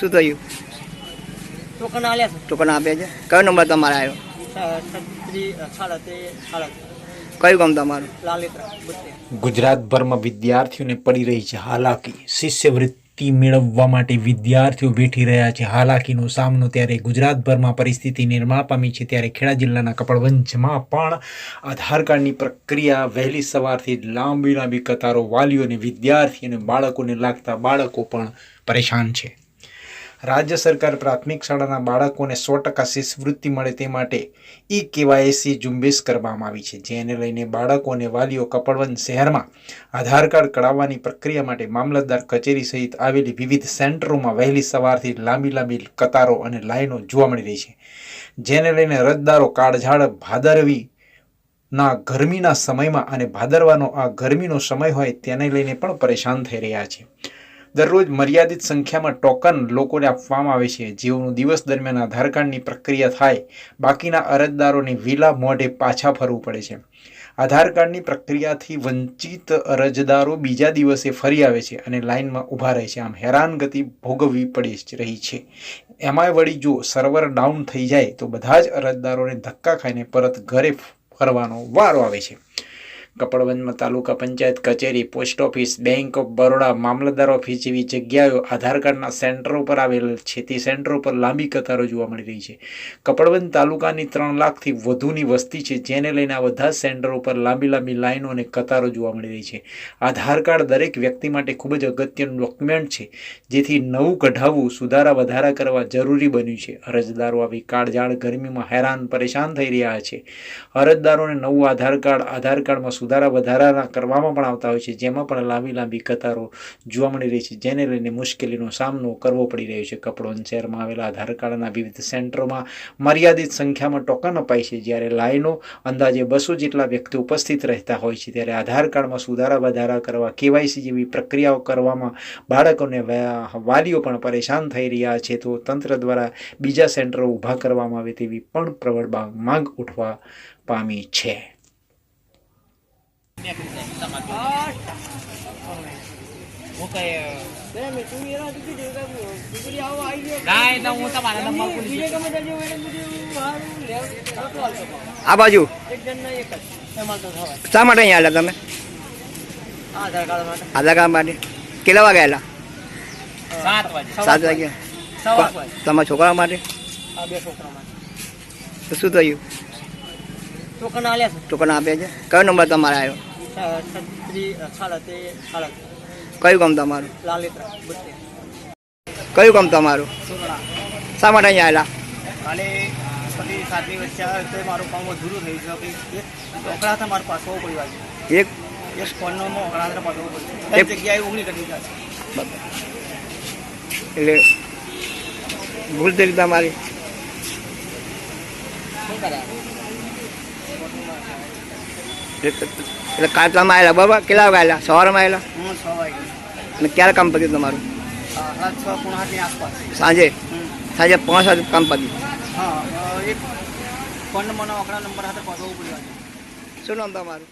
શું થયું? ટોકન આપ્યા છે. ટોકન આપ્યા છે? કયો નંબર તમારે આવ્યો કયું ગામ તમારું? ગુજરાતભરમાં વિદ્યાર્થીઓને પડી રહી છે હાલાકી. શિષ્યવૃત્તિ મેળવવા માટે વિદ્યાર્થીઓ વેઠી રહ્યા છે. હાલાકીનો સામનો ત્યારે ગુજરાતભરમાં પરિસ્થિતિ નિર્માણ પામી છે ત્યારે ખેડા જિલ્લાના કપડવંજમાં પણ આધાર કાર્ડની પ્રક્રિયા વહેલી સવારથી લાંબી લાંબી કતારો વાલીઓને વિદ્યાર્થીઓને બાળકોને લાગતા બાળકો પણ પરેશાન છે. રાજ્ય સરકાર પ્રાથમિક શાળાના બાળકોને સો ટકા શિષ્યવૃત્તિ મળે તે માટે ઈ કેવાયસી ઝુંબેશ કરવામાં આવી છે, જેને લઈને બાળકો અને વાલીઓ કપડવંત શહેરમાં આધાર કાર્ડ કઢાવવાની પ્રક્રિયા માટે મામલતદાર કચેરી સહિત આવેલી વિવિધ સેન્ટરોમાં વહેલી સવારથી લાંબી લાંબી કતારો અને લાઈનો જોવા મળી રહી છે. જેને લઈને રજદારો કાળઝાળ ભાદરવી ના ગરમીના સમયમાં અને ભાદરવાનો આ ગરમીનો સમય હોય તેને લઈને પણ પરેશાન થઈ રહ્યા છે. દરરોજ મર્યાદિત સંખ્યામાં ટોકન લોકોને આપવામાં આવે છે. જેઓનું દિવસ દરમિયાન આધાર કાર્ડની પ્રક્રિયા થાય, બાકીના અરજદારોને વિલા મોઢે પાછા ફરવું પડે છે. આધાર કાર્ડની પ્રક્રિયાથી વંચિત અરજદારો બીજા દિવસે ફરી આવે છે અને લાઇનમાં ઊભા રહે છે. આમ હેરાનગતિ ભોગવવી પડી રહી છે. એમાંય વળી જો સર્વર ડાઉન થઈ જાય તો બધા જ અરજદારોને ધક્કા ખાઈને પરત ઘરે ફરવાનો વારો આવે છે. કપડવંજમાં તાલુકા પંચાયત કચેરી, post office, bank of Baroda Mamlatdar office જેવી જગ્યાઓ, આધાર કાર્ડના સેન્ટરો પર આવેલ છે તે સેન્ટરો પર લાંબી કતારો જોવા મળી રહી છે. કપડવંજ તાલુકાની ત્રણ લાખથી વધુની વસ્તી છે, જેને લઈને આ બધા સેન્ટરો પર લાંબી લાંબી લાઈનો અને કતારો જોવા મળી રહી છે. આધાર કાર્ડ દરેક વ્યક્તિ માટે ખૂબ જ અગત્યનું ડોક્યુમેન્ટ છે, જેથી નવું કઢાવવું સુધારા વધારા કરવા જરૂરી બન્યું છે. અરજદારો આવી કાળઝાળ ગરમીમાં હેરાન પરેશાન થઈ રહ્યા છે. અરજદારોને નવું આધાર કાર્ડ, આધાર કાર્ડમાં સુધારા વધારાના કરવામાં પણ આવતા હોય છે, જેમાં પણ લાંબી લાંબી કતારો જોવા મળી રહી છે, જેને લઈને મુશ્કેલીનો સામનો કરવો પડી રહ્યો છે. કપડોન શહેરમાં આવેલા આધાર કાર્ડના વિવિધ સેન્ટરોમાં મર્યાદિત સંખ્યામાં ટોકન અપાય છે. જ્યારે લાઈનો અંદાજે બસો જેટલા વ્યક્તિ ઉપસ્થિત રહેતા હોય છે, ત્યારે આધાર કાર્ડમાં સુધારા વધારા કરવા કેવાયસી જેવી પ્રક્રિયાઓ કરવામાં બાળકોને વાલીઓ પણ પરેશાન થઈ રહ્યા છે. તો તંત્ર દ્વારા બીજા સેન્ટરો ઊભા કરવામાં આવે તેવી પણ પ્રબળ માંગ ઉઠવા પામી છે હું કઈ ના એટલે હું તમારા નંબર પૂછી આ બાજુ? શા માટે અહીંયા આવ્યા તમે? આધાર કાર્ડ માટે. કેટલા વાગે આવેલા? સાત વાગે. સાત વાગે સવા વાગે તમારા છોકરા માટે? શું થયું? ટોકન આપ્યા છે? કયો નંબર તમારે આવ્યો કયું ગામ તમારું? કયું ગામ તમારું? શા માટે અહીંયા આવેલા કાલે છથી સાતની વચ્ચે આવે તો મારું કામ અધૂરું થઈ ગયું કે એક છોકરા હતા મારા પાસે પડ્યું આજે એક એક હતા પાસે હોવું એક- જગ્યાએ ઉગલી કરી દીધા એટલે ભૂલ થઈ તમારી. શું કરે એટલે કાલ આવેલા બરાબર? કેટલા વાગે આવેલા? સવારમાં આવેલા? અને ક્યારે કામ પત્યું તમારું? સાંજે? સાંજે પાંચ વાગે કામ પત્યું શું નામ તમારું?